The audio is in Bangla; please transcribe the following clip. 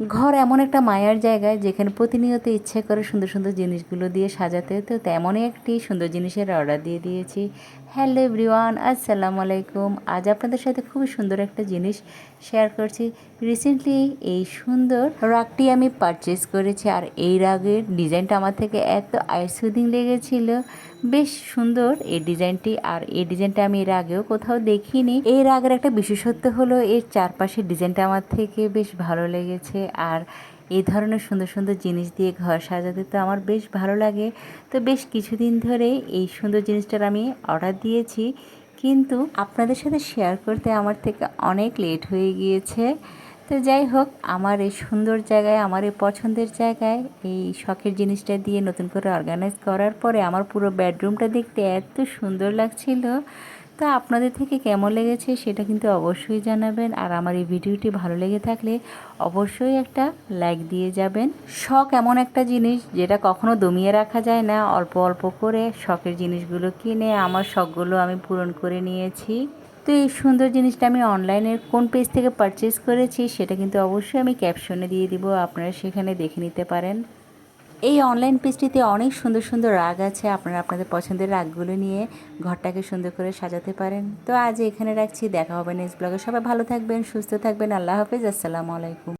ঘর এমন একটা মায়ার জায়গায় যেখানে প্রতিনিয়ত ইচ্ছে করে সুন্দর সুন্দর জিনিসগুলো দিয়ে সাজাতে তো তেমনই একটি সুন্দর জিনিসের অর্ডার দিয়ে দিয়েছি। হ্যালো এভরিওয়ান আসসালামু আলাইকুম। আজ আপনাদের সাথে খুবই সুন্দর একটা জিনিস শেয়ার করছি। রিসেন্টলি এই সুন্দর রাগটি আমি পারচেস করেছি আর এই রাগের ডিজাইনটা আমার থেকে এত আইসুদিং লেগেছিল। বেশ সুন্দর এই ডিজাইনটি। আর এই ডিজাইনটা আমি এর আগেও কোথাও দেখিনি। এর আগের একটা বিশেষত্ব হলো এর চারপাশের ডিজাইনটা আমার থেকে বেশ ভালো লেগেছে। আর এই ধরনের সুন্দর সুন্দর জিনিস দিয়ে ঘর সাজাতে তো আমার বেশ ভালো লাগে। তো বেশ কিছুদিন ধরে এই সুন্দর জিনিসটার আমি অর্ডার দিয়েছি। কিন্তু আপনাদের সাথে শেয়ার করতে আমার থেকে অনেক লেট হয়ে গিয়েছে। তো যাই হোক, আমার এই সুন্দর জায়গায়, আমার এই পছন্দের জায়গায় এই শখের জিনিসটা দিয়ে নতুন করে অর্গানাইজ করার পরে আমার পুরো বেডরুমটা দেখতে এত সুন্দর লাগছিল। তো আপনাদের থেকে কেমন লেগেছে সেটা কিন্তু অবশ্যই জানাবেন। আর আমার এই ভিডিওটি ভালো লেগে থাকলে অবশ্যই একটা লাইক দিয়ে যাবেন। শখ এমন একটা জিনিস যেটা কখনো দমিয়ে রাখা যায় না। অল্প অল্প করে শখের জিনিসগুলো কিনে আমার শখগুলো আমি পূরণ করে নিয়েছি। তো এই সুন্দর জিনিসটা আমি অনলাইনের কোন পেজ থেকে পারচেস করেছি সেটা কিন্তু অবশ্যই আমি ক্যাপশনে দিয়ে দিব, আপনারা সেখানে দেখে নিতে পারেন। এই অনলাইন পেজটিতে অনেক সুন্দর সুন্দর রাগ আছে, আপনারা আপনাদের পছন্দের রাগগুলো নিয়ে ঘরটাকে সুন্দর করে সাজাতে পারেন। তো আজ এখানে রাখছি, দেখা হবে নেক্সট ব্লগে সবাই ভালো থাকবেন, সুস্থ থাকবেন, আল্লাহ হাফেজ, আসসালামু আলাইকুম।